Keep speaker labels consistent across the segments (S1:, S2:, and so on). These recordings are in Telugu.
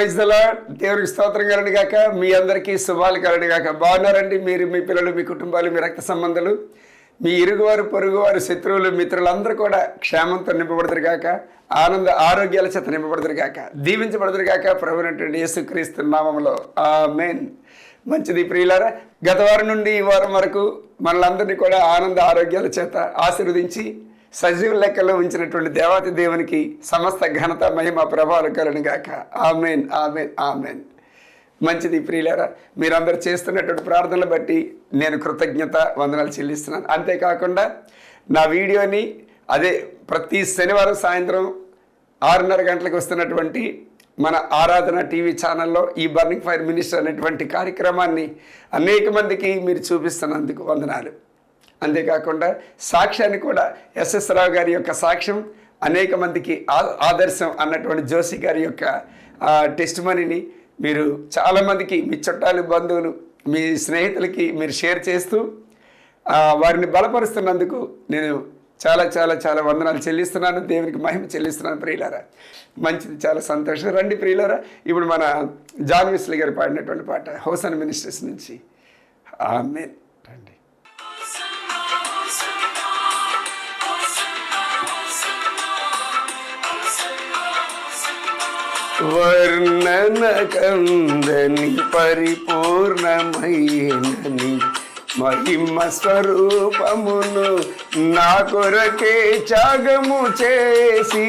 S1: ప్రైజ్ దలా దేవునికి స్తోత్రం కలని కాక మీ అందరికీ శుభాలు కలని కాక బాగున్నారండి మీరు మీ పిల్లలు మీ కుటుంబాలు మీ రక్త సంబంధాలు. మీ ఇరుగువారు పొరుగువారు శత్రువులు మిత్రులందరూ కూడా క్షేమంతో నింపబడతారు కాక ఆనంద ఆరోగ్యాల చేత నింపబడతారు కాక దీవించబడతారు కాక ప్రభునటువంటి యేసుక్రీస్తు నామంలో. ఆ మెయిన్ మంచిది ప్రియులారా గత వారం నుండి ఈ వారం వరకు మనలందరినీ కూడా ఆనంద ఆరోగ్యాల చేత ఆశీర్వదించి సజీవ లెక్కలో ఉంచినటువంటి దేవాతి దేవునికి సమస్త ఘనత మహిమ ప్రభావాలు కలను గాక. Amen amen amen. మంచిది ప్రియులారా మీరందరూ చేస్తున్నటువంటి ప్రార్థనలు బట్టి నేను కృతజ్ఞత వందనాలు చెల్లిస్తున్నాను. అంతేకాకుండా నా వీడియోని అదే ప్రతి శనివారం సాయంత్రం ఆరున్నర గంటలకు వస్తున్నటువంటి మన ఆరాధన టీవీ ఛానల్లో ఈ బర్నింగ్ ఫైర్ మినిస్టర్ అనేటువంటి కార్యక్రమాన్ని అనేక మందికి మీరు చూపిస్తున్నందుకు వందనాలు. అంతేకాకుండా సాక్ష్యాన్ని కూడా ఎస్ఎస్ రావు గారి యొక్క సాక్ష్యం అనేక మందికి ఆ- ఆదర్శం అన్నటువంటి జోషి గారి యొక్క టెస్ట్ మనీని మీరు చాలామందికి మీ చుట్టాలు బంధువులు మీ స్నేహితులకి మీరు షేర్ చేస్తూ వారిని బలపరుస్తున్నందుకు నేను చాలా చాలా చాలా వందనాలు చెల్లిస్తున్నాను. దేవునికి మహిమ చెల్లిస్తున్నాను ప్రియులారా. మంచిది చాలా సంతోషం. రండి ప్రియులారా ఇప్పుడు మన జాన్ విస్లీ గారు పాడినటువంటి పాట హోసన్ మినిస్టర్స్ నుంచి. ఆమెన్. వర్ణన కందని పరిపూర్ణమైనని మహిమ స్వరూపమును నా కొరకే త్యాగము చేసి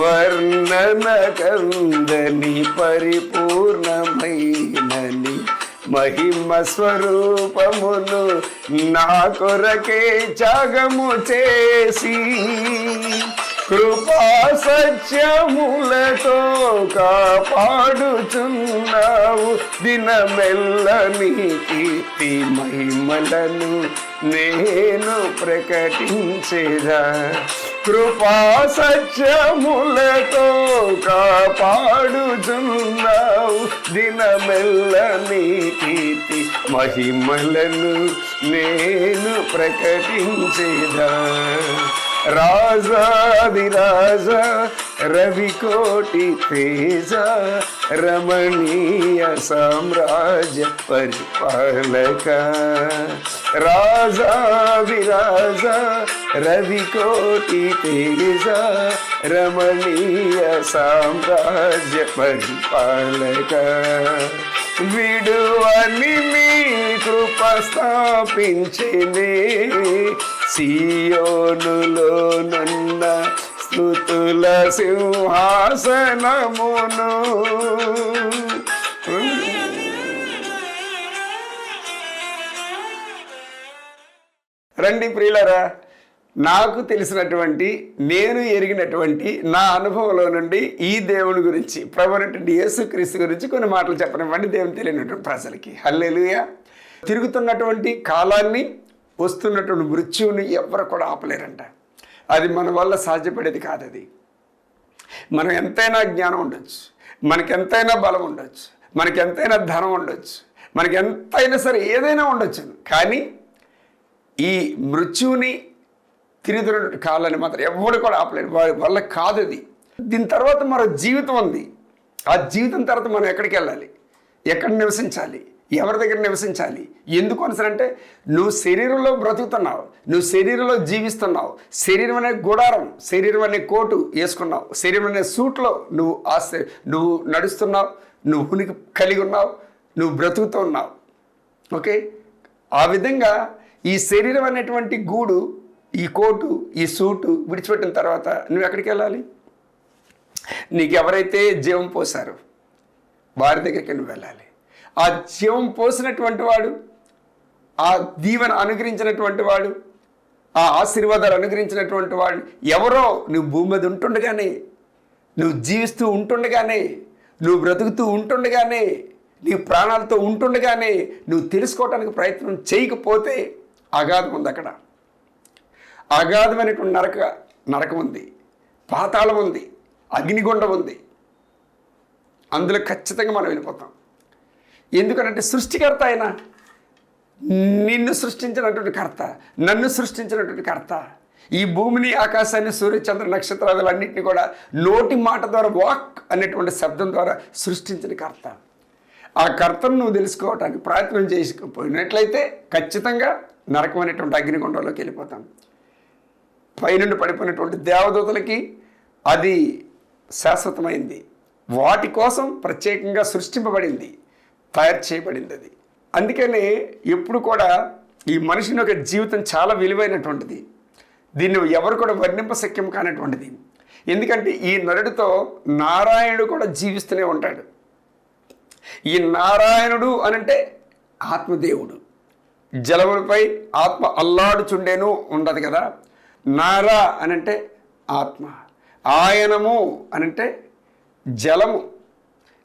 S1: వర్ణన కందని పరిపూర్ణమైనని మహిమ స్వరూపమును నా కొరకే త్యాగము చేసి కృపా సత్యములతో కాపాడుచున్నావు. దినమెల్ల నీ కీర్తి మహిమలను నేను ప్రకటించేదా. కృపా సత్యములతో కాపాడుచున్నావు. దినమెల్ల నీ కీర్తి మహిమలను నేను ప్రకటించేదా. Raza, Raza, Raza, Raza, Raza, Raza, Raza, రవికోటి Teja రమణీయ సామ్రాజ్య పరిపాలక. రాజా రాజాదిరాజ రవికోటి తేజ రమణీయ సామ్రాజ్య పరిపాలక. విడువని మీ కృప స్థాపించినే సియోనులో నున్న స్థుతుల సింహాసనమును. రండి ప్రియులరా నాకు తెలిసినటువంటి నేను ఎరిగినటువంటి నా అనుభవంలో నుండి ఈ దేవుని గురించి ప్రభునటువంటి యేసుక్రీస్తు గురించి కొన్ని మాటలు చెప్పనివ్వండి దేవుని తెలియనటువంటి ప్రజలకి. హల్లెలుయ. తిరుగుతున్నటువంటి కాలాన్ని వస్తున్నటువంటి మృత్యువుని ఎవరు కూడా ఆపలేరంట. అది మన వల్ల సాధ్యపడేది కాదు అది మనం ఎంతైనా జ్ఞానం ఉండొచ్చు. మనకి ఎంతైనా బలం ఉండొచ్చు. మనకి ఎంతైనా ధనం ఉండొచ్చు. మనకి ఎంతైనా సరే ఏదైనా ఉండొచ్చు. కానీ ఈ మృత్యువుని తిరుగుతున్న కాలని మాత్రం ఎవడు కూడా ఆపలేడు. వారి వల్ల కాదు అది దీని తర్వాత మరో జీవితం ఉంది. ఆ జీవితం తర్వాత మనం ఎక్కడికి వెళ్ళాలి? ఎక్కడ నివసించాలి? ఎవరి దగ్గర నివసించాలి? ఎందుకు అంటే నువ్వు శరీరంలో బ్రతుకుతున్నావు నువ్వు శరీరంలో జీవిస్తున్నావు శరీరం అనే గుడారం శరీరం అనే కోటు వేసుకున్నావు శరీరం అనే సూట్లో నువ్వు ఆశ నువ్వు నడుస్తున్నావు నువ్వు ఉనికి కలిగి ఉన్నావు నువ్వు బ్రతుకుతూ ఉన్నావు. ఓకే? ఆ విధంగా ఈ శరీరం అనేటువంటి గూడు ఈ కోటు ఈ సూటు విడిచిపెట్టిన తర్వాత నువ్వు ఎక్కడికి వెళ్ళాలి? నీకు ఎవరైతే జీవం పోసారో వారి దగ్గరికి నువ్వు వెళ్ళాలి. ఆ జీవం పోసినటువంటి వాడు ఆ దీవెన అనుగ్రహించినటువంటి వాడు ఆ ఆశీర్వాదాలు అనుగ్రహించినటువంటి వాడు ఎవరో నువ్వు భూమి మీద ఉంటుండగానే నువ్వు జీవిస్తూ ఉంటుండగానే నువ్వు బ్రతుకుతూ ఉంటుండగానే నీ ప్రాణాలతో ఉంటుండగానే నువ్వు తెలుసుకోవడానికి ప్రయత్నం చేయకపోతే అగాధం ఉంది అక్కడ. అగాధమైనటువంటి నరక నరకం ఉంది. పాతాళం ఉంది. అగ్నిగుండం ఉంది. అందులో ఖచ్చితంగా మనం వెళ్ళిపోతాం. ఎందుకనంటే సృష్టికర్త ఆయన. నిన్ను సృష్టించినటువంటి కర్త నన్ను సృష్టించినటువంటి కర్త. ఈ భూమిని ఆకాశాన్ని సూర్యచంద్ర నక్షత్రాలన్నింటినీ కూడా నోటి మాట ద్వారా వాక్ అనేటువంటి శబ్దం ద్వారా సృష్టించిన కర్త. ఆ కర్తను నువ్వు తెలుసుకోవటానికి ప్రయత్నం చేసుకుపోయినట్లయితే ఖచ్చితంగా నరకమైనటువంటి అగ్నిగుండంలోకి వెళ్ళిపోతాం. పైనుండి పడిపోయినటువంటి దేవదూతలకి అది శాశ్వతమైంది. వాటి కోసం ప్రత్యేకంగా సృష్టింపబడింది. తయారు చేయబడింది అది అందుకని ఎప్పుడు కూడా ఈ మనిషిని యొక్క జీవితం చాలా విలువైనటువంటిది. దీన్ని ఎవరు కూడా వర్ణింపశక్యం కానటువంటిది. ఎందుకంటే ఈ నరుడితో నారాయణుడు కూడా జీవిస్తూనే ఉంటాడు. ఈ నారాయణుడు అనంటే ఆత్మదేవుడు. జలములపై ఆత్మ అల్లాడుచుండేను ఉండదు కదా. నారా అనంటే ఆత్మ. ఆయనము అనంటే జలము.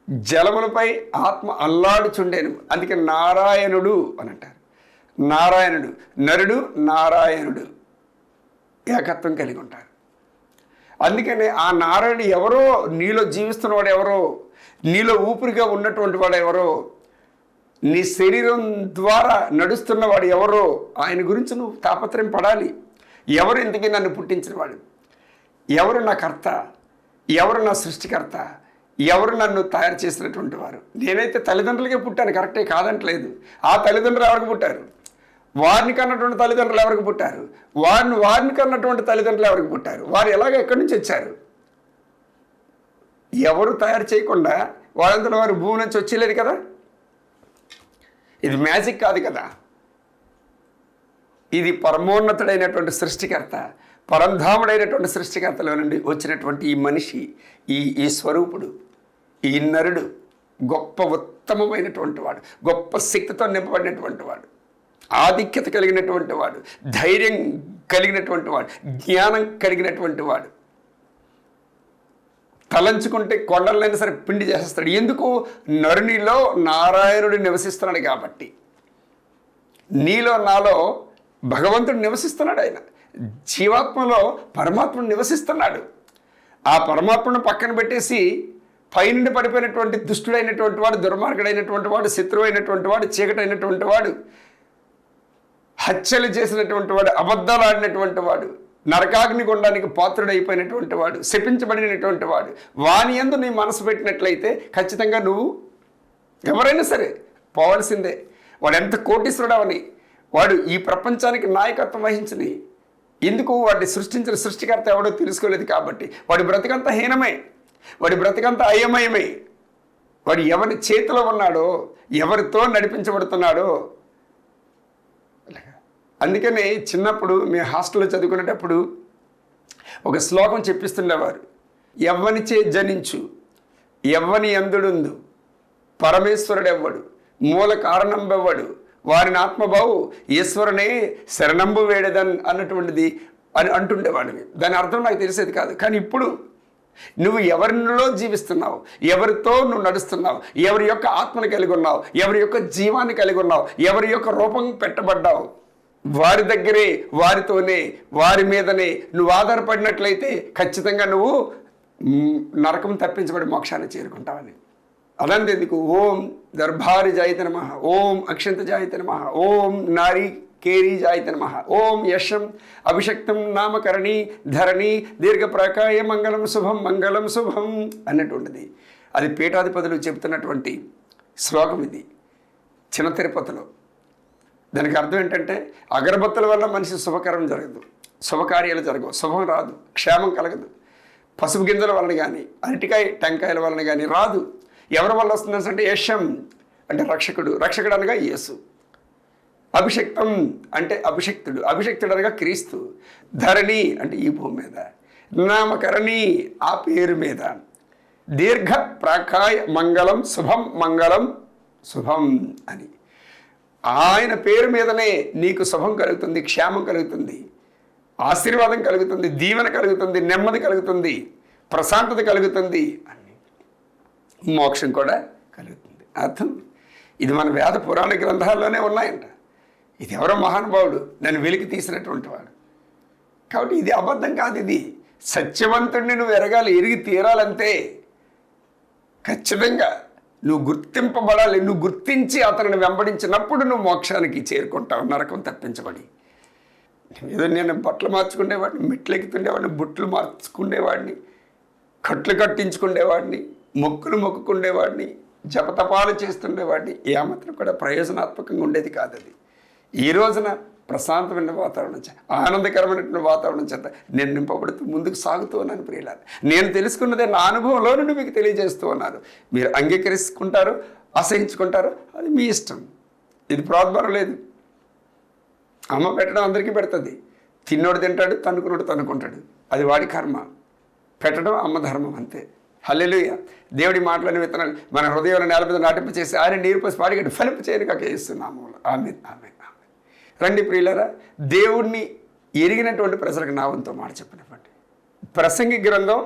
S1: జలములపై ఆత్మ అల్లాడుచుండేను. అందుకే నారాయణుడు అని అంటారు. నారాయణుడు. నరుడు నారాయణుడు. ఏకత్వం కలిగి ఉంటారు. అందుకని ఆ నారాయణుడు ఎవరో నీలో జీవిస్తున్నవాడు ఎవరో నీలో ఊపిరిగా ఉన్నటువంటి వాడు ఎవరో నీ శరీరం ద్వారా నడుస్తున్నవాడు ఎవరో ఆయన గురించి నువ్వు తాపత్రయం పడాలి. ఎవరు ఇంతకీ నన్ను పుట్టించినవాడు? ఎవరు నా కర్త? ఎవరు నా సృష్టికర్త? ఎవరు నన్ను తయారు చేసినటువంటి వారు? నేనైతే తల్లిదండ్రులకే పుట్టాను కరెక్టే కాదంటలేదు. ఆ తల్లిదండ్రులు ఎవరికి పుట్టారు? వారిని కన్నటువంటి తల్లిదండ్రులు ఎవరికి పుట్టారు? వారిని వారిని కన్నటువంటి తల్లిదండ్రులు ఎవరికి పుట్టారు? వారు ఎలాగ ఎక్కడి నుంచి వచ్చారు? ఎవరు తయారు చేయకుండా వాళ్ళంతా వారు భూమి నుంచి వచ్చేలేదు కదా? ఇది మ్యాజిక్ కాదు కదా? ఇది పరమోన్నతుడైనటువంటి సృష్టికర్త పరంధాముడైనటువంటి సృష్టికర్తలో నుండి వచ్చినటువంటి ఈ మనిషి ఈ ఈ స్వరూపుడు. ఈ నరుడు గొప్ప ఉత్తమమైనటువంటి వాడు గొప్ప శక్తితో నింపబడినటువంటి వాడు ఆధిక్యత కలిగినటువంటి వాడు ధైర్యం కలిగినటువంటి వాడు జ్ఞానం కలిగినటువంటి వాడు. తలంచుకుంటే కొండలైనా సరే పిండి చేసేస్తాడు. ఎందుకు? నరునిలో నారాయణుడు నివసిస్తున్నాడు కాబట్టి. నీలో నాలో భగవంతుడు నివసిస్తున్నాడు ఆయన. జీవాత్మలో పరమాత్ముడు నివసిస్తున్నాడు. ఆ పరమాత్మను పక్కన పెట్టేసి పైనుండి పడిపోయినటువంటి దుష్టుడైనటువంటి వాడు దుర్మార్గుడైనటువంటి వాడు శత్రువు అయినటువంటి వాడు చీకటైనటువంటి వాడు హత్యలు చేసినటువంటి వాడు అబద్ధాలు ఆడినటువంటి వాడు నరకాగ్ని గుండానికి పాత్రుడైపోయినటువంటి వాడు శపించబడినటువంటి వాడు వాని ఎందు నీ మనసు పెట్టినట్లయితే ఖచ్చితంగా నువ్వు ఎవరైనా సరే పోవాల్సిందే. వాడు ఎంత కోటీశ్వరుడవని వాడు ఈ ప్రపంచానికి నాయకత్వం వహించని ఎందుకు వాడిని సృష్టించిన సృష్టికర్త ఎవడో తెలుసుకోలేదు కాబట్టి వాడి బ్రతికంత హీనమే. వాడి బ్రతికంతా అయమయమై. వాడు ఎవరి చేతిలో ఉన్నాడో ఎవరితో నడిపించబడుతున్నాడో. అందుకనే చిన్నప్పుడు మేము హాస్టల్లో చదువుకునేటప్పుడు ఒక శ్లోకం చెప్పిస్తుండేవారు. ఎవ్వనిచే జనించు ఎవ్వని ఎందుడుందు పరమేశ్వరుడెవ్వడు మూల కారణంబెవ్వడు వారిని ఆత్మబావు ఈశ్వరునే శరణంబు వేడదన్ అన్నటువంటిది అని అంటుండేవాడిని. దాని అర్థం నాకు తెలిసేది కాదు. కానీ ఇప్పుడు నువ్వు ఎవరిలో జీవిస్తున్నావు? ఎవరితో నువ్వు నడుస్తున్నావు? ఎవరి యొక్క ఆత్మను కలిగి ఉన్నావు? ఎవరి యొక్క జీవాన్ని కలిగి ఉన్నావు? ఎవరి యొక్క రూపం పెట్టబడ్డావు? వారి దగ్గరే వారితోనే వారి మీదనే నువ్వు ఆధారపడినట్లయితే ఖచ్చితంగా నువ్వు నరకం తప్పించబడి మోక్షాన్ని చేరుకుంటావని. అలాంటి ఎందుకు ఓం దర్భారి జాయిత నమ ఓం అక్షంత జాయిత నమ ఓం నారీ కేరీజాయిత నమ. ఓం యశం అభిషక్తం నామకరణి ధరణి దీర్ఘప్రాకాయ మంగళం శుభం మంగళం శుభం అన్నటువంటిది. అది పీఠాధిపతులు చెబుతున్నటువంటి శ్లోకం ఇది. చిన్న తిరుపతిలో. దానికి అర్థం ఏంటంటే అగరబత్తుల వల్ల మనిషి శుభకరం జరగదు. శుభకార్యాలు జరగవు. శుభం రాదు. క్షేమం కలగదు. పసుపు గింజల వలన కానీ అరటికాయ టెంకాయల వలన కానీ రాదు. ఎవరి వల్ల వస్తుందని అంటే యశం అంటే రక్షకుడు. రక్షకుడు అనగా యేసు. అభిషక్తం అంటే అభిషక్తుడు అభిషక్తుడు అనగా క్రీస్తు. ధరణి అంటే ఈ భూమి మీద. నామకరణి ఆ పేరు మీద. దీర్ఘ ప్రాకాయ మంగళం శుభం మంగళం శుభం అని. ఆయన పేరు మీదనే నీకు శుభం కలుగుతుంది క్షేమం కలుగుతుంది ఆశీర్వాదం కలుగుతుంది దీవెన కలుగుతుంది నెమ్మది కలుగుతుంది ప్రశాంతత కలుగుతుంది అని. మోక్షం కూడా కలుగుతుంది. అర్థం? ఇది మన వేద పురాణ గ్రంథాల్లోనే ఉన్నాయంట. ఇది ఎవరో మహానుభావుడు నన్ను వెలికి తీసినటువంటి వాడు. కాబట్టి ఇది అబద్ధం కాదు ఇది. సత్యవంతుడిని నువ్వు ఎరగాలి ఎరిగి తీరాలంతే ఖచ్చితంగా నువ్వు గుర్తింపబడాలి నువ్వు గుర్తించి అతనిని వెంబడించినప్పుడు నువ్వు మోక్షానికి చేరుకుంటావు నరకం తప్పించబడి. ఏదో నేను బట్టలు మార్చుకునేవాడిని మెట్లు ఎక్కుతుండేవాడిని బుట్లు మార్చుకునేవాడిని కట్లు కట్టించుకునేవాడిని మొక్కులు మొక్కుకుండేవాడిని జపతపాలు చేస్తుండేవాడిని. ఏమాత్రం కూడా ప్రయోజనాత్మకంగా ఉండేది కాదు అది ఈ రోజున ప్రశాంతమైన వాతావరణం చేత ఆనందకరమైనటువంటి వాతావరణం చేత నేను నింపబడుతూ ముందుకు సాగుతూ ఉన్నాను ప్రియులారు. నేను తెలుసుకున్నదే నా అనుభవంలో నుండి మీకు తెలియజేస్తూ ఉన్నాను. మీరు అంగీకరించుకుంటారు అసహించుకుంటారు అది మీ ఇష్టం. ఇది ప్రోద్బలం లేదు. అమ్మ పెట్టడం అందరికీ పెడుతుంది. తిన్నోడు తింటాడు తనుకున్నోడు తనుకుంటాడు. అది వాడి కర్మ. పెట్టడం అమ్మ ధర్మం అంతే. హల్లెలూయ. దేవుడి మాటలని విత్తనాలు మన హృదయంలో నేల మీద నాటింపు చేసి ఆయన నీరు పోసి పాడిగట్టు ఫలింపు చేయని కాక ఇస్తున్నాము ఆమె ఆమె రండి ప్రియులరా దేవుణ్ణి ఎరిగినటువంటి ప్రజలకు నావంతో మాట చెప్పినప్పటి ప్రసంగి గ్రంథం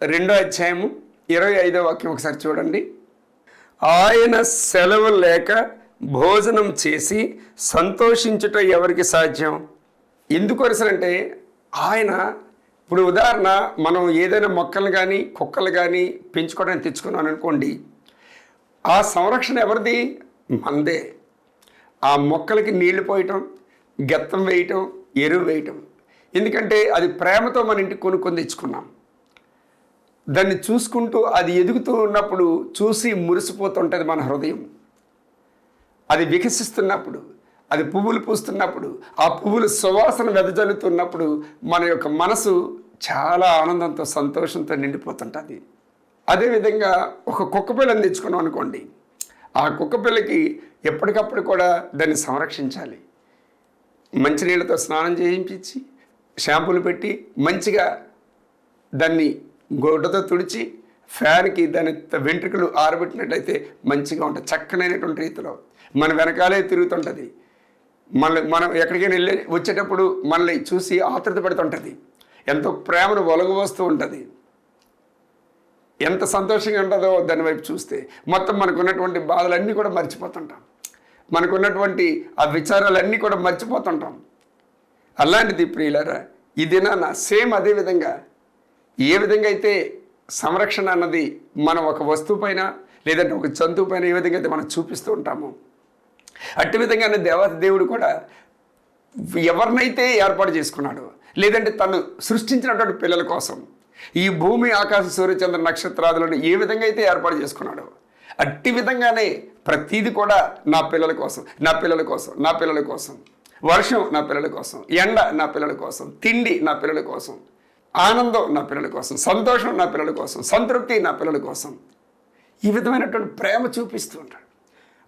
S1: రెండో అధ్యాయము ఇరవై ఐదో వాక్యం ఒకసారి చూడండి. ఆయన సెలవు లేక భోజనం చేసి సంతోషించుట ఎవరికి సాధ్యం? ఎందుకు అంటే ఆయన ఇప్పుడు ఉదాహరణ మనం ఏదైనా మొక్కలు కానీ కుక్కలు కానీ పెంచుకోవడానికి తెచ్చుకున్నాం అనుకోండి ఆ సంరక్షణ ఎవరిది? మందే ఆ మొక్కలకి నీళ్ళు పోయటం గెత్తం వేయటం ఎరువు వేయటం. ఎందుకంటే అది ప్రేమతో మన ఇంటికి కొనుక్కొని తెచ్చుకున్నాం. దాన్ని చూసుకుంటూ అది ఎదుగుతూ ఉన్నప్పుడు చూసి మురిసిపోతుంటుంది మన హృదయం. అది వికసిస్తున్నప్పుడు అది పువ్వులు పూస్తున్నప్పుడు ఆ పువ్వులు సువాసన వెదజల్లుతున్నప్పుడు మన యొక్క మనసు చాలా ఆనందంతో సంతోషంతో నిండిపోతుంటుంది. అదేవిధంగా ఒక కుక్క పిల్లని తెచ్చుకున్నాం అనుకోండి. ఆ కుక్క పిల్లకి ఎప్పటికప్పుడు కూడా దాన్ని సంరక్షించాలి. మంచినీళ్ళతో స్నానం చేయించి షాంపూలు పెట్టి మంచిగా దాన్ని గోడతో తుడిచి ఫ్యాన్కి దాని వెంట్రుకలు ఆరబెట్టినట్లయితే మంచిగా ఉంటుంది చక్కనైనటువంటి రీతిలో. మన వెనకాలే తిరుగుతుంటుంది. మన మనం ఎక్కడికైనా వెళ్ళి వచ్చేటప్పుడు మనల్ని చూసి ఆతృత పడుతుంటుంది. ఎంతో ప్రేమను ఒలగవస్తూ ఉంటుంది. ఎంత సంతోషంగా ఉంటుందో దాని వైపు చూస్తే మొత్తం మనకున్నటువంటి బాధలన్నీ కూడా మర్చిపోతుంటాం. మనకున్నటువంటి ఆ విచారాలన్నీ కూడా మర్చిపోతుంటాం. అలాంటిది ప్రియులరా ఈ దినాన సేమ్ అదే విధంగా ఏ విధంగా అయితే సంరక్షణ అన్నది మనం ఒక వస్తువుపైన లేదంటే ఒక జంతువు పైన ఏ విధంగా అయితే మనం చూపిస్తూ ఉంటామో అట్టి విధంగానే దేవత దేవుడు కూడా ఎవరినైతే ఏర్పాటు చేసుకున్నాడు లేదంటే తను సృష్టించినటువంటి పిల్లల కోసం ఈ భూమి ఆకాశ సూర్యచంద్ర నక్షత్రాదులను ఏ విధంగా అయితే ఏర్పాటు చేసుకున్నాడు అట్టి విధంగానే ప్రతీది కూడా నా పిల్లల కోసం నా పిల్లల కోసం నా పిల్లల కోసం. వర్షం నా పిల్లల కోసం ఎండ నా పిల్లల కోసం తిండి నా పిల్లల కోసం ఆనందం నా పిల్లల కోసం సంతోషం నా పిల్లల కోసం సంతృప్తి నా పిల్లల కోసం. ఈ విధమైనటువంటి ప్రేమ చూపిస్తూ ఉంటాడు.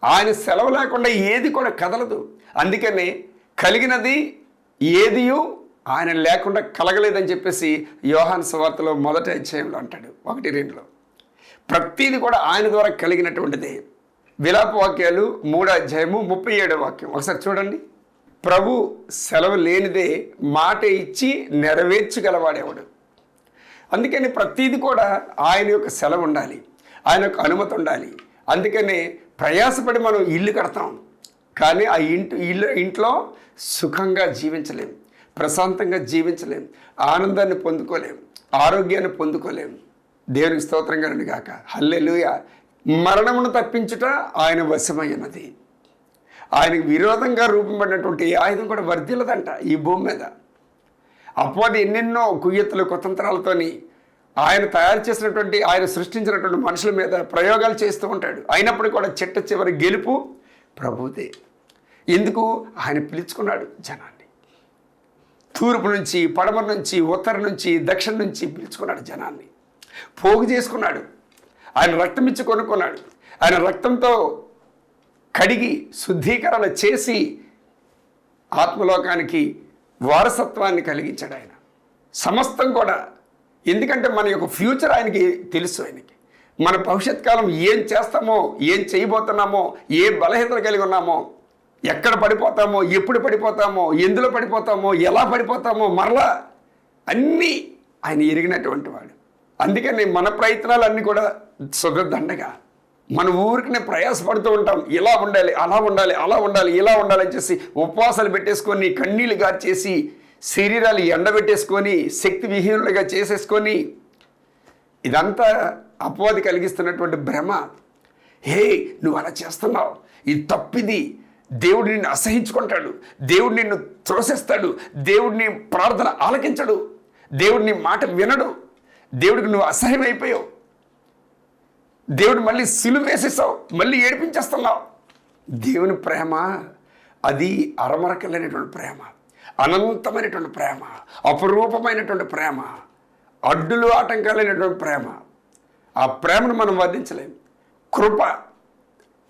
S1: ఆయన సెలవు లేకుండా ఏది కూడా కదలదు. అందుకనే కలిగినది ఏదియూ ఆయన లేకుండా కలగలేదని చెప్పేసి యోహాన్ సువార్తలో మొదటి అధ్యాయంలో అంటాడు ఒకటి రెండులో. ప్రతీది కూడా ఆయన ద్వారా కలిగినటువంటిదే. విలాప వాక్యాలు మూడో అధ్యాయము ముప్పై ఏడో వాక్యం. ఒకసారి చూడండి. ప్రభు సెలవు లేనిదే మాట ఇచ్చి నెరవేర్చగలవాడేవాడు? అందుకని ప్రతీది కూడా ఆయన యొక్క సెలవు ఉండాలి ఆయన యొక్క అనుమతి ఉండాలి. అందుకని ప్రయాసపడి మనం ఇల్లు కడతాం కానీ ఆ ఇంటి ఇల్లు ఇంట్లో సుఖంగా జీవించలేము ప్రశాంతంగా జీవించలేం. ఆనందాన్ని పొందుకోలేం. ఆరోగ్యాన్ని పొందుకోలేం. దేవునికి స్తోత్రంగా రండి గాక. హల్లెలుయ. మరణమును తప్పించుట ఆయన వశమైనది. ఆయనకు విరోధంగా రూపంపడినటువంటి ఏ ఆయుధం కూడా వర్ధిల్లదంట ఈ భూమి మీద. అప్పటి ఎన్నెన్నో కుయ్యత్తులు కుతంత్రాలతోని ఆయన తయారు చేసినటువంటి ఆయన సృష్టించినటువంటి మనుషుల మీద ప్రయోగాలు చేస్తూ ఉంటాడు. అయినప్పుడు కూడా చిట్ట చివరి గెలుపు ప్రభుదే. ఎందుకు? ఆయన పిలుచుకున్నాడు జనాన్ని. తూర్పు నుంచి పడమర నుంచి ఉత్తర నుంచి దక్షిణ నుంచి పిలుచుకున్నాడు జనాన్ని. పోగు చేసుకున్నాడు. ఆయన రక్తం ఇచ్చి కొనుక్కున్నాడు. ఆయన రక్తంతో కడిగి శుద్ధీకరణ చేసి ఆత్మలోకానికి వారసత్వాన్ని కలిగించాడు ఆయన. సమస్తం కూడా ఎందుకంటే మన యొక్క ఫ్యూచర్ ఆయనకి తెలుసు ఆయనకి. మన భవిష్యత్ కాలం ఏం చేస్తామో ఏం చేయబోతున్నామో ఏ బలహీనతలు కలిగి ఉన్నామో ఎక్కడ పడిపోతామో ఎప్పుడు పడిపోతామో ఎందులో పడిపోతామో ఎలా పడిపోతామో మరలా అన్నీ ఆయన ఎరిగినటువంటి వాడు. అందుకని మన ప్రయత్నాలన్నీ కూడా సుగదండగా మన ఊరికి ప్రయాసపడుతూ ఉంటాం. ఇలా ఉండాలి అలా ఉండాలి అలా ఉండాలి ఇలా ఉండాలి అని చేసి ఉపవాసాలు పెట్టేసుకొని కన్నీళ్ళు గార్చేసి శరీరాలు ఎండబెట్టేసుకొని శక్తి విహీనులుగా చేసేసుకొని ఇదంతా అపవాది కలిగిస్తున్నటువంటి భ్రమ. హే నువ్వు అలా చేస్తున్నావు. ఇది తప్పిది. దేవుడు నిన్ను అసహించుకుంటాడు. దేవుడు నిన్ను త్రోసేస్తాడు. దేవుడిని ప్రార్థన ఆలకించడు. దేవుడిని మాట వినడు. దేవుడికి నువ్వు అసహ్యం అయిపోయావు దేవుడు మళ్ళీ సిలువ వేసేసావు. మళ్ళీ ఏడిపించేస్తున్నావు. దేవుని ప్రేమ అది అరమరకలేనటువంటి ప్రేమ అనంతమైనటువంటి ప్రేమ అపురూపమైనటువంటి ప్రేమ అడ్డులు ఆటంకాలైనటువంటి ప్రేమ. ఆ ప్రేమను మనం వర్ణించలేము కృప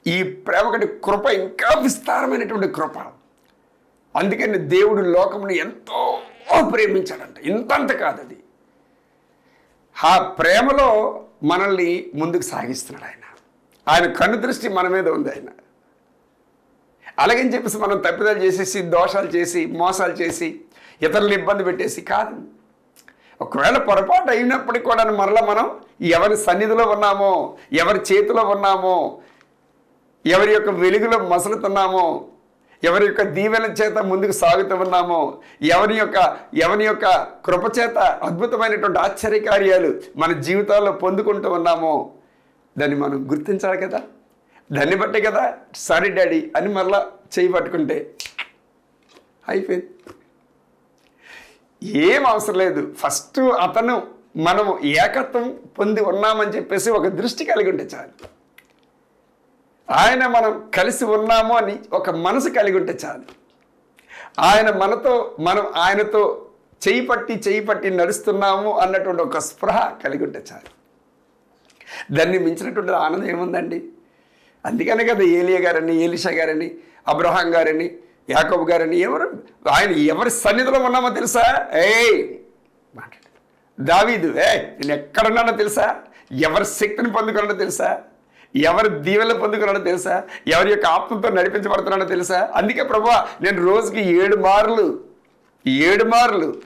S1: ఈ ప్రేమ కృప ఇంకా విస్తారమైనటువంటి కృప. అందుకని దేవుడు లోకమును ఎంతో ప్రేమించాడంట. ఇంతంత కాదు అది ఆ ప్రేమలో మనల్ని ముందుకు సాగిస్తున్నాడు ఆయన. ఆయన కన్ను దృష్టి మన మీద ఉంది ఆయన. అలాగని చెప్పేసి మనం తప్పిదాలు చేసేసి దోషాలు చేసి మోసాలు చేసి ఇతరులను ఇబ్బంది పెట్టేసి కాదు. ఒకవేళ పొరపాటు అయినప్పటికీ కూడా మరలా మనం ఎవరి సన్నిధిలో ఉన్నామో ఎవరి చేతిలో ఉన్నామో ఎవరి యొక్క వెలుగులో మసలుతున్నామో ఎవరి యొక్క దీవెన చేత ముందుకు సాగుతూ ఉన్నామో ఎవరి యొక్క ఎవరి యొక్క కృపచేత అద్భుతమైనటువంటి ఆశ్చర్యకార్యాలు మన జీవితాల్లో పొందుకుంటూ ఉన్నామో దాన్ని మనం గుర్తించాలి కదా? దాన్ని బట్టే కదా సారీ డాడీ అని మరలా చేయి పట్టుకుంటే అయిపోయింది. ఏం అవసరం లేదు. ఫస్ట్ అతను మనం ఏకత్వం పొంది ఉన్నామని చెప్పేసి ఒక దృష్టి కలిగి ఉంటే చాలు. ఆయన మనం కలిసి ఉన్నాము అని ఒక మనసు కలిగి ఉంటే చాలు. ఆయన మనతో మనం ఆయనతో చేయి పట్టి చేయి పట్టి నడుస్తున్నాము అన్నటువంటి ఒక స్పృహ కలిగి ఉంటే చాలు. దాన్ని మించినటువంటి ఆనందం ఏముందండి? అందుకనే కదా ఏలియా గారని ఏలిషా గారని అబ్రహాం గారని యాకబ్ గారని ఎవరు ఆయన ఎవరి సన్నిధిలో ఉన్నామో తెలుసా? ఏయ్! మాట్లాడు. దావీదు ఏ నేను ఎక్కడున్నానో తెలుసా? ఎవరి శక్తిని పొందుకున్నాడో తెలుసా? ఎవరి దీవెనలు పొందుకున్నాడో తెలుసా? ఎవరి యొక్క ఆత్మతో నడిపించబడుతున్నాడో తెలుసా? అందుకే ప్రభా నేను రోజుకి ఏడు మార్లు ఏడు మార్లు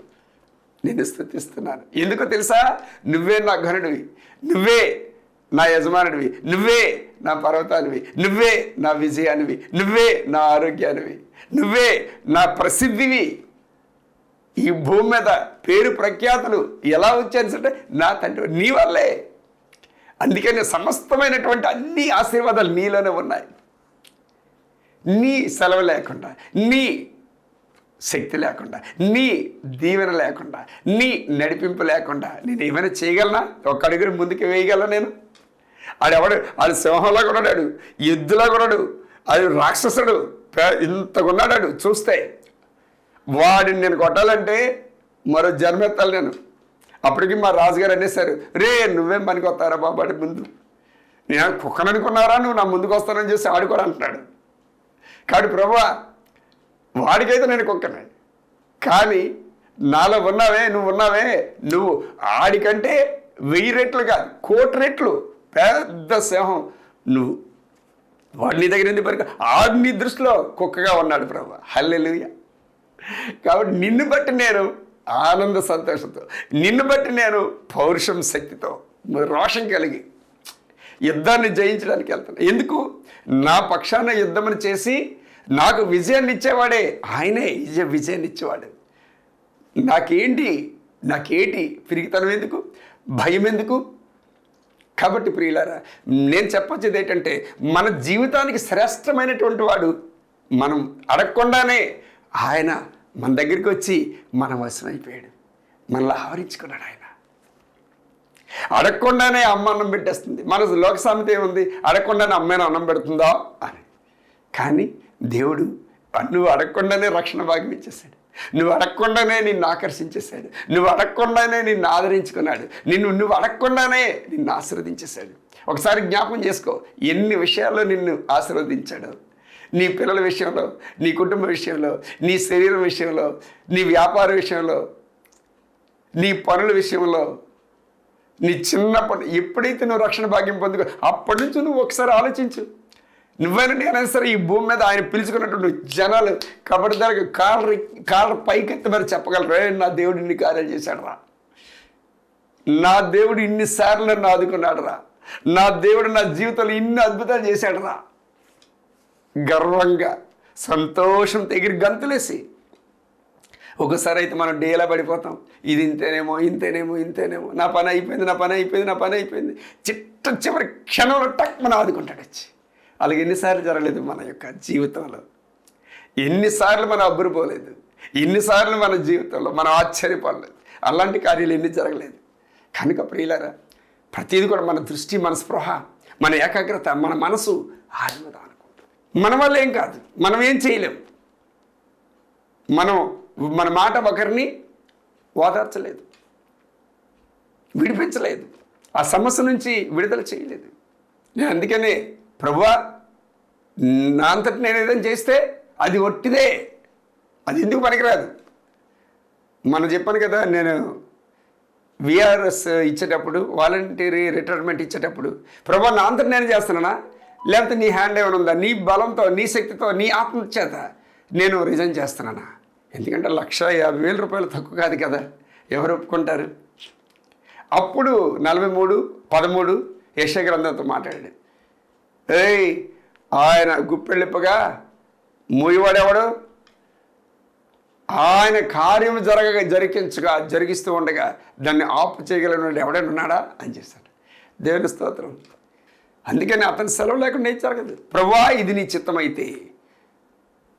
S1: నేను స్థుతిస్తున్నాను. ఎందుకో తెలుసా? నువ్వే నా ఘనుడివి. నువ్వే నా యజమానుడివి. నువ్వే నా పర్వతానివి. నువ్వే నా విజయానివి. నువ్వే నా ఆరోగ్యానివి. నువ్వే నా ప్రసిద్ధివి. ఈ భూమి మీద పేరు ప్రఖ్యాతులు ఎలా వచ్చాను అంటే నా తండ్రి నీ వల్లే. అందుకని సమస్తమైనటువంటి అన్ని ఆశీర్వాదాలు నీలోనే ఉన్నాయి. నీ సెలవు లేకుండా నీ శక్తి లేకుండా నీ దీవెన లేకుండా నీ నడిపింపు లేకుండా నేను ఏమైనా చేయగలనా? ఒక్క అడుగుని ముందుకు వేయగలనా నేను? ఆడెవడు? ఆడు సింహంలో కొన్నాడు ఎద్దులా కొన్నాడు అది రాక్షసుడు ఇంతకున్నాడు చూస్తే వాడిని నేను కొట్టాలంటే మరో జన్మెత్తాలి నేను. అప్పటికి మా రాజుగారు అనేసారు రే నువ్వేం పనికి వస్తారా బాబాటి ముందు. నేను కుక్కను అనుకున్నారా నువ్వు నా ముందుకు వస్తానని చేసి కూడా అంటున్నాడు. కాబట్టి ప్రభా వాడికైతే నేను కుక్కనే. కానీ నాలో ఉన్నావే నువ్వు ఉన్నావే. నువ్వు ఆడికంటే వెయ్యి రెట్లు కాదు కోటి రెట్లు. పెద్ద సింహం. నువ్వు వాడు నీ దగ్గర ఎందుకు పరికి ఆడు నీ దృష్టిలో కుక్కగా ఉన్నాడు ప్రభా. హల్లెలుయ. కాబట్టి నిన్ను బట్టి నేను ఆనంద సంతోషంతో. నిన్ను బట్టి నేను పౌరుషం శక్తితో రోషం కలిగి యుద్ధాన్ని జయించడానికి వెళ్తాను ఎందుకు? నా పక్షాన యుద్ధమని చేసి నాకు విజయాన్ని ఇచ్చేవాడే ఆయనే. విజయాన్ని ఇచ్చేవాడు. నాకేంటి? నాకేంటి? పిరిగితనం ఎందుకు? భయం ఎందుకు? కాబట్టి ప్రియులారా నేను చెప్పొచ్చేది ఏంటంటే మన జీవితానికి శ్రేష్టమైనటువంటి వాడు మనం అడగకుండానే ఆయన మన దగ్గరికి వచ్చి మన వశం అయిపోయాడు. మనల్ని ఆవరించుకున్నాడు ఆయన. అడగకుండానే అమ్మ అన్నం పెట్టేస్తుంది. మన లోక సామెత ఏముంది? అడగకుండానే అమ్మాయిని అన్నం పెడుతుందా? అని. కానీ దేవుడు నువ్వు అడగకుండానే రక్షణ భాగం ఇచ్చేసాడు నువ్వు అడగకుండానే నిన్ను ఆకర్షించేశాడు. నువ్వు అడగకుండానే నిన్ను ఆదరించుకున్నాడు. నిన్ను నువ్వు అడగకుండానే నిన్ను ఆశీర్వదించేశాడు. ఒకసారి జ్ఞాపకం చేసుకో. ఎన్ని విషయాల్లో నిన్ను ఆశీర్వదించాడు. నీ పిల్లల విషయంలో నీ కుటుంబ విషయంలో నీ శరీరం విషయంలో నీ వ్యాపార విషయంలో నీ పనుల విషయంలో నీ చిన్నప్పటి ఎప్పుడైతే నువ్వు రక్షణ భాగ్యం పొందుకో అప్పటి నుంచి నువ్వు ఒకసారి ఆలోచించు. నువ్వైనా నేనైనా సరే ఈ భూమి మీద ఆయన పిలుచుకున్నటువంటి జనాలు కబడ్దారికి కాళ్ళ కాళ్ళ పైకెత్తి మరి చెప్పగలరు. నా దేవుడు ఇన్ని కార్యాలు చేశాడు రా. నా దేవుడు ఇన్నిసార్లు నన్ను ఆదుకున్నాడు రా. నా దేవుడు నా జీవితంలో ఇన్ని అద్భుతాలు చేశాడు రా. గర్వంగా సంతోషం తెగిరి గంతులేసి. ఒకసారి అయితే మనం డేలా పడిపోతాం. ఇది ఇంతేనేమో ఇంతేనేమో ఇంతేనేమో. నా పని అయిపోయింది నా పని అయిపోయింది నా పని అయిపోయింది. చిట్ట చివరి క్షణంలో టక్ మనం ఆదుకుంటాడు వచ్చి. అలాగే ఎన్నిసార్లు జరగలేదు మన యొక్క జీవితంలో. ఎన్నిసార్లు మనం అబ్బురిపోలేదు. ఎన్నిసార్లు మన జీవితంలో మనం ఆశ్చర్యపడలేదు అలాంటి కార్యాలు ఎన్ని జరగలేదు. కనుక ప్రియులారా ప్రతిదీ కూడా మన దృష్టి మన స్పృహ మన ఏకాగ్రత మన మనసు ఆయన మన వల్ల ఏం కాదు. మనం ఏం చేయలేం. మనం మన మాట ఒకరిని ఓదార్చలేదు. విడిపించలేదు. ఆ సమస్య నుంచి విడుదల చేయలేదు. నేను అందుకనే ప్రభువా నా అంతటి నేను ఏదైనా చేస్తే అది ఒట్టిదే. అది ఎందుకు పనికిరాదు? మనం చెప్పాను కదా నేను విఆర్ఎస్ ఇచ్చేటప్పుడు వాలంటీరీ రిటైర్మెంట్ ఇచ్చేటప్పుడు ప్రభా నా అంతటి నేను చేస్తున్నానా? లేకపోతే నీ హ్యాండ్ ఏమైనా ఉందా? నీ బలంతో నీ శక్తితో నీ ఆత్మహత్యత నేను రిజైన్ చేస్తున్నానా? ఎందుకంటే లక్ష యాభై వేల రూపాయలు తక్కువ కాదు కదా. ఎవరు ఒప్పుకుంటారు? అప్పుడు నలభై మూడు పదమూడు యశ గ్రంథంతో మాట్లాడాడు. ఏయ్ ఆయన గుప్పెళ్ళిప్పగా మూయవాడెవడు ఆయన కార్యం జరగ జరిగించగా జరిగిస్తూ ఉండగా దాన్ని ఆపు చేయగలిగిన ఎవడైనా ఉన్నాడా? అని చేశాడు. దేవుని స్తోత్రం. అందుకని అతని సెలవు లేకుండా ఏం జరగదు. ప్రభా ఇది నీ చిత్తమైతే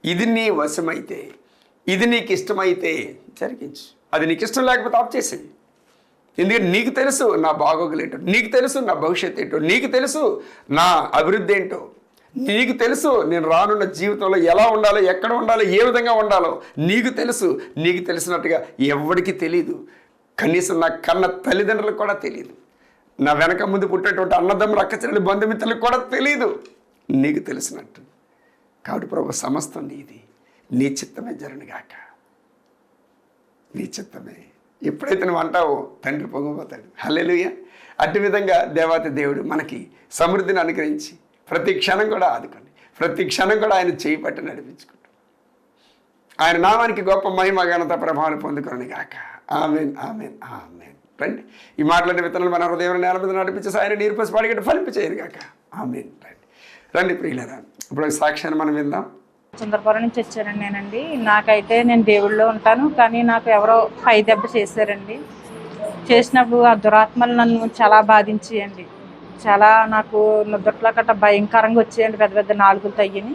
S1: ఇది నీ వశమైతే ఇది నీకు ఇష్టమైతే జరిగించు. అది నీకు ఇష్టం లేకపోతే ఆఫ్ చేసేయి. ఎందుకంటే నీకు తెలుసు నా బాగోగులు ఏంటో నీకు తెలుసు నా భవిష్యత్ ఏంటో నీకు తెలుసు నా అభివృద్ధి ఏంటో నీకు తెలుసు నేను రానున్న జీవితంలో ఎలా ఉండాలో ఎక్కడ ఉండాలో ఏ విధంగా ఉండాలో నీకు తెలుసు నీకు తెలిసినట్టుగా ఎవరికి తెలియదు కనీసం నా కన్న తల్లిదండ్రులకు కూడా తెలియదు నా వెనక ముందు పుట్టినటువంటి అన్నదమ్ములు అక్కచెల్లెలు బంధుమిత్రులకు కూడా తెలియదు నీకు తెలిసినట్టు. కాబట్టి ప్రభు సమస్తం నీది. నీ చిత్తమే జరునుగాక నీ చిత్తమే. ఎప్పుడైతే నువ్వు అంటావో తండ్రి పొంగిపోతాడు. హల్లెలూయ. అట్టి విధంగా దేవాతి దేవుడు మనకి సమృద్ధిని అనుగ్రహించి ప్రతి క్షణం కూడా ఆదుకోండి. ప్రతి క్షణం కూడా ఆయన చేయి పట్టి నడిపించుకుంటాం ఆయన నామానికి గొప్ప మహిమ ఘనత ప్రభావాలు పొందుకొని గాక. Amen amen amen. రండి ఈ మాట్లాడిన విత్తనాలు మన హృదయం నేల మీద నడిపించేసి సాయని నీరు పసి పాడిగట్టు ఫలింప చేయరు రండి రండి ప్రియులరా ఇప్పుడు సాక్ష్యాన్ని మనం విందాం.
S2: చంద్రపురం నుంచి వచ్చానండి నేనండి. నాకైతే నేను దేవుళ్ళో ఉంటాను కానీ నాకు ఎవరో పై దెబ్బ చేశారండి. చేసినప్పుడు ఆ దురాత్మలు నన్ను చాలా బాధించేయండి. చాలా నాకు నుదుట్లో గట్ట భయంకరంగా వచ్చేయండి పెద్ద పెద్ద నాలుగులు తయ్యని.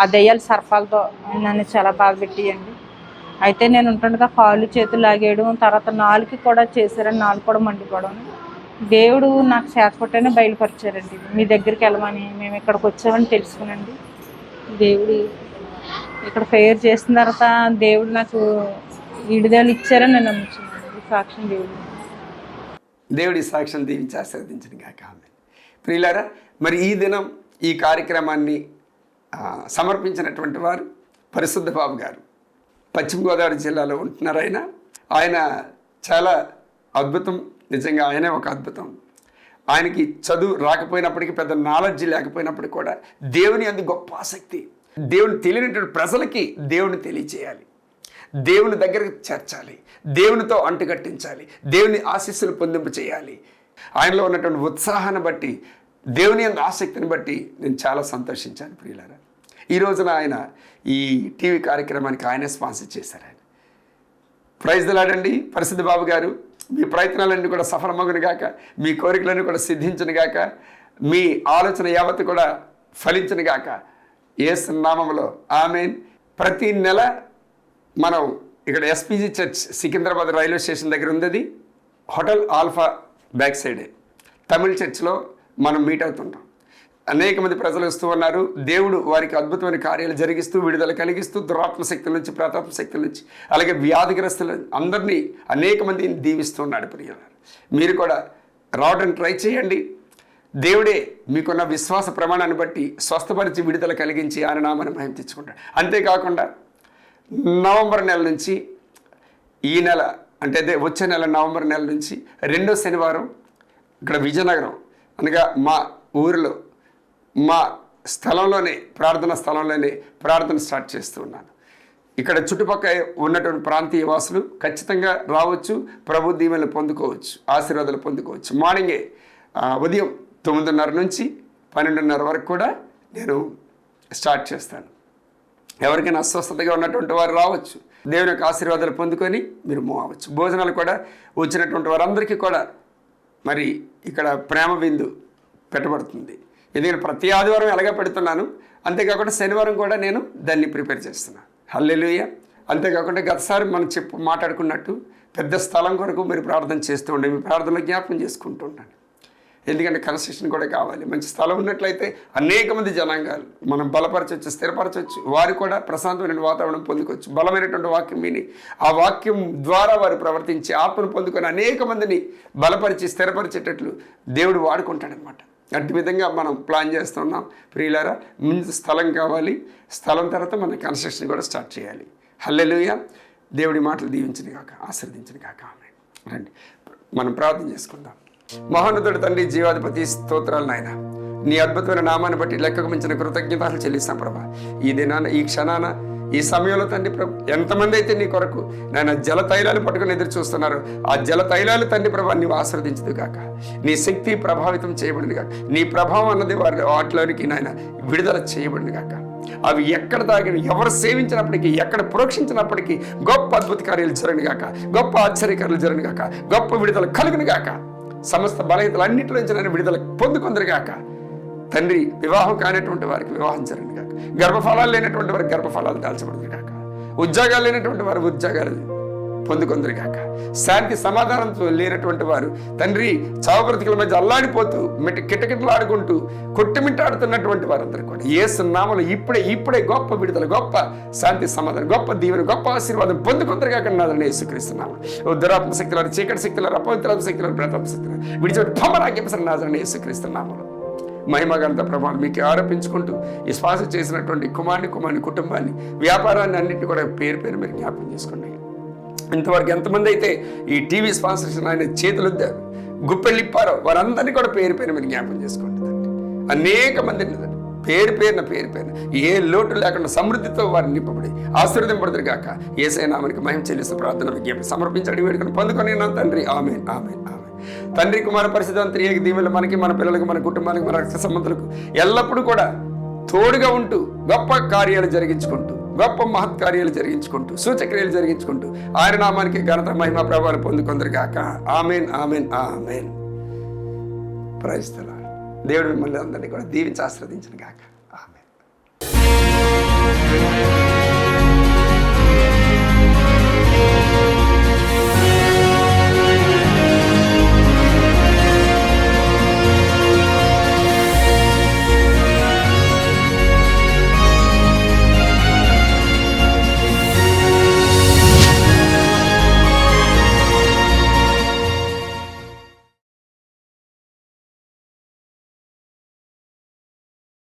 S2: ఆ దెయ్యాలు సర్పాలతో నన్ను చాలా బాధ పెట్టేయండి. అయితే నేను ఉంటుండగా కాళ్ళు చేతులు లాగేయడం తర్వాత నాలుగు కూడా చేశారని నాలుగు కూడా మండిపోవడం. దేవుడు నాకు చేతపట్టనే బయలుపరిచారండి. మీ దగ్గరికి వెళ్ళమని మేము ఇక్కడికి వచ్చామని తెలుసుకునండి. దేవుడు ఇక్కడ ఫెయిర్ చేసిన తర్వాత దేవుడు నాకు విడుదల ఇచ్చారని నేను నమ్ముతున్నాను సాక్ష్యం దేవుడు.
S1: దేవుడి సాక్ష్యం దీవించి ఆశీర్వదించిన కాక ప్రియులారా మరి ఈ దినం ఈ కార్యక్రమాన్ని సమర్పించినటువంటి వారు పరిశుద్ధ బాబు గారు. పశ్చిమ గోదావరి జిల్లాలో ఉంటున్నారు ఆయన. ఆయన చాలా అద్భుతం. నిజంగా ఆయనే ఒక అద్భుతం. ఆయనకి చదువు రాకపోయినప్పటికీ పెద్ద నాలెడ్జ్ లేకపోయినప్పటికీ కూడా దేవుని అందు గొప్ప ఆసక్తి. దేవుని తెలియనటువంటి ప్రజలకి దేవుని తెలియచేయాలి. దేవుని దగ్గరకు చేర్చాలి. దేవునితో అంటుకట్టించాలి దేవుని ఆశీస్సులు పొందింపు చేయాలి. ఆయనలో ఉన్నటువంటి ఉత్సాహాన్ని బట్టి దేవుని అందు ఆసక్తిని బట్టి నేను చాలా సంతోషించాను ప్రియులారా. ఈ రోజున ఆయన ఈ టీవీ కార్యక్రమానికి ఆయనే స్పాన్సర్ చేశారు ఆయన. ప్రైజ్ దిలాడండి పరిశుద్ధ బాబు గారు. మీ ప్రయత్నాలన్నీ కూడా సఫలమగును గాక. మీ కోరికలన్నీ కూడా సిద్ధించను గాక. మీ ఆలోచన యావత్తు కూడా ఫలించను గాక. ఏసు నామంలో ఆమెన్. ప్రతి నెల మనం ఇక్కడ SPG church Secunderabad railway station దగ్గర ఉంది హోటల్ ఆల్ఫా బ్యాక్ సైడే. తమిళ చర్చ్లో మనం మీట్ అవుతుంటాం. అనేక మంది ప్రజలు వస్తూ ఉన్నారు. దేవుడు వారికి అద్భుతమైన కార్యాలు జరిగిస్తూ విడుదల కలిగిస్తూ దురాత్మ శక్తుల నుంచి ప్రతాత్మ శక్తుల నుంచి అలాగే వ్యాధిగ్రస్తుల అందరినీ అనేక మందిని దీవిస్తున్నాడు ప్రియులారు. మీరు కూడా రావడానికి ట్రై చేయండి. దేవుడే మీకున్న విశ్వాస ప్రమాణాన్ని బట్టి స్వస్థపరిచి విడుదల కలిగించి ఆయన నామని మహిమ తెచ్చుకుంటాడు. అంతేకాకుండా నవంబర్ నెల నుంచి ఈ నెల అంటే అదే వచ్చే నెల నవంబర్ నెల నుంచి రెండో శనివారం ఇక్కడ విజయనగరం అనగా మా ఊరిలో మా స్థలంలోనే ప్రార్థన స్థలంలోనే ప్రార్థన స్టార్ట్ చేస్తూ ఉన్నాను. ఇక్కడ చుట్టుపక్కల ఉన్నటువంటి ప్రాంతీయ వాసులు ఖచ్చితంగా రావచ్చు ప్రభు దీవెనలు పొందుకోవచ్చు ఆశీర్వాదాలు పొందుకోవచ్చు. మార్నింగే ఉదయం తొమ్మిదిన్నర నుంచి పన్నెండున్నర వరకు కూడా నేను స్టార్ట్ చేస్తాను. ఎవరికైనా అస్వస్థతగా ఉన్నటువంటి వారు రావచ్చు. దేవుని యొక్క ఆశీర్వాదాలు పొందుకొని మీరు మూవ్ అవ్వచ్చు. భోజనాలు కూడా వచ్చినటువంటి వారందరికీ కూడా మరి ఇక్కడ ప్రేమ బిందు పెట్టబడుతుంది. ఎందుకంటే ప్రతి ఆదివారం ఎలాగ పెడుతున్నాను? అంతేకాకుండా శనివారం కూడా నేను దాన్ని ప్రిపేర్ చేస్తున్నాను హల్లెలుయ. అంతేకాకుండా గతసారి మనం చెప్పు మాట్లాడుకున్నట్టు పెద్ద స్థలం కొరకు మీరు ప్రార్థన చేస్తూ ఉండే మీ ప్రార్థనలో జ్ఞాపకం చేసుకుంటూ ఉండండి. ఎందుకంటే కన్స్ట్రక్షన్ కూడా కావాలి. మంచి స్థలం ఉన్నట్లయితే అనేక మంది జనాంగాలు మనం బలపరచవచ్చు స్థిరపరచవచ్చు వారు కూడా ప్రశాంతమైన వాతావరణం పొందుకోవచ్చు. బలమైనటువంటి వాక్యం విని ఆ వాక్యం ద్వారా వారు ప్రవర్తించి ఆత్మను పొందుకొని అనేక మందిని బలపరిచి స్థిరపరిచేటట్లు దేవుడు వాడుకుంటాడనమాట. అట్టి విధంగా మనం ప్లాన్ చేస్తున్నాం ప్రియులారా ముందు స్థలం కావాలి. స్థలం తర్వాత మనం కన్స్ట్రక్షన్ కూడా స్టార్ట్ చేయాలి. హల్లెలుయ. దేవుడి మాటలు దీవించిన కాక ఆశీర్వదించిన కాక ఆమె రండి. మనం ప్రార్థన చేసుకుందాం. మహోన్నతుడు తండ్రి జీవాధిపతి స్తోత్రాలు నాయన. నీ అద్భుతమైన నామాన్ని బట్టి లెక్కకు మించిన కృతజ్ఞతలు చెల్లిస్తాం ప్రభా. ఈ దినాన ఈ క్షణాన ఈ సమయంలో తండ్రి ప్రభు ఎంతమంది అయితే నీ కొరకు నాయన జల తైలాలు పట్టుకుని ఎదురు చూస్తున్నారు ఆ జల తైలాలు తండ్రి ప్రభా నీవు ఆశ్రదించదు కాక నీ శక్తి ప్రభావితం చేయబడింది కాక నీ ప్రభావం అన్నది వారి వాటిలోనికి నాయన విడుదల చేయబడింది కాక అవి ఎక్కడ తాగిన ఎవరు సేవించినప్పటికీ ఎక్కడ ప్రోక్షించినప్పటికీ గొప్ప అద్భుత కార్యాలు జరగను గాక. గొప్ప ఆశ్చర్యకార్యాలు జరగను గాక. గొప్ప విడుదల కలుగును గాక. సమస్త బలహీతలు అన్నింటిలో నుంచి నేను విడుదల పొందుకుందరు గాక. తండ్రి వివాహం కానిటువంటి వారికి వివాహం జరగని కాక. గర్భఫలాలు లేనటువంటి వారికి గర్భఫలాలు దాల్చబడుతుంది కాక. ఉద్యోగాలు లేనటువంటి వారు ఉద్యోగాలు పొందుకొందరు కాక. శాంతి సమాధానంతో లేనటువంటి వారు తండ్రి చావు బ్రతుకుల మధ్య అల్లాడిపోతూ మిట కిటకిటలాడుకుంటూ కొట్టుమిట్టాడుతున్నటువంటి వారందరూ కూడా. ఏసు నామలు ఇప్పుడే ఇప్పుడే గొప్ప విడుదల గొప్ప శాంతి సమాధానం గొప్ప దీవెన గొప్ప ఆశీర్వాదం పొందుకొందరు కాక నాదని యేసుక్రీస్తున్నాము దురాత్మ శక్తులారు చీకటి శక్తులారు అపవిత్రాత్మ శక్తులారు ప్రేతాత్మ శక్తులారు విడిచిపెట్టి భమరాకేపసరి నాదని యేసుక్రీస్తున్నాము మహిమగంత ప్రభావం మీకు ఆరోపించుకుంటూ ఈ శ్వాస చేసినటువంటి కుమారుని కుమారుని కుటుంబాన్ని వ్యాపారాన్ని అన్నింటినీ కూడా పేరు పేరు మీరు జ్ఞాపకం చేసుకోండి ఇంతవరకు ఎంతమంది అయితే ఈ టీవీ స్పాన్సర్షన్ ఆయన చేతులు గుప్పెలిప్పారో వారందరినీ కూడా పేరు పేరు మీరు జ్ఞాపకం చేసుకోండి అనేక మందిని పేరు పేరున పేరు పేరున. ఏ లోటు లేకుండా సమృద్ధితో వారిని నింపబడి ఆశీర్వదింపడదురు గాక. ఏసై నామనికి మహిమ చెల్లిస్తూ ప్రార్థన విజ్ఞప్తి సమర్పించడం వేడుకొని పొందుకొని నా తండ్రి. ఆమె ఆమె ఆమె తండ్రి కుమార పరిశుద్ధం తిరిగి దీవెలు మనకి మన పిల్లలకు మన కుటుంబానికి మన రక్త సంబంధులకు ఎల్లప్పుడూ కూడా తోడుగా ఉంటూ గొప్ప కార్యాలు జరిగించుకుంటూ గొప్ప మహత్ కార్యాలు జరిగించుకుంటూ సూచక్రియలు జరిగించుకుంటూ ఆయన నామానికి ఘనత మహిమ ప్రభావాలు పొందుకుందరు గాక. Amen amen amen. ప్రైస్తలా దేవుడు మిమ్మల్ని అందరినీ కూడా దీవించి ఆస్వాదించిన గాక.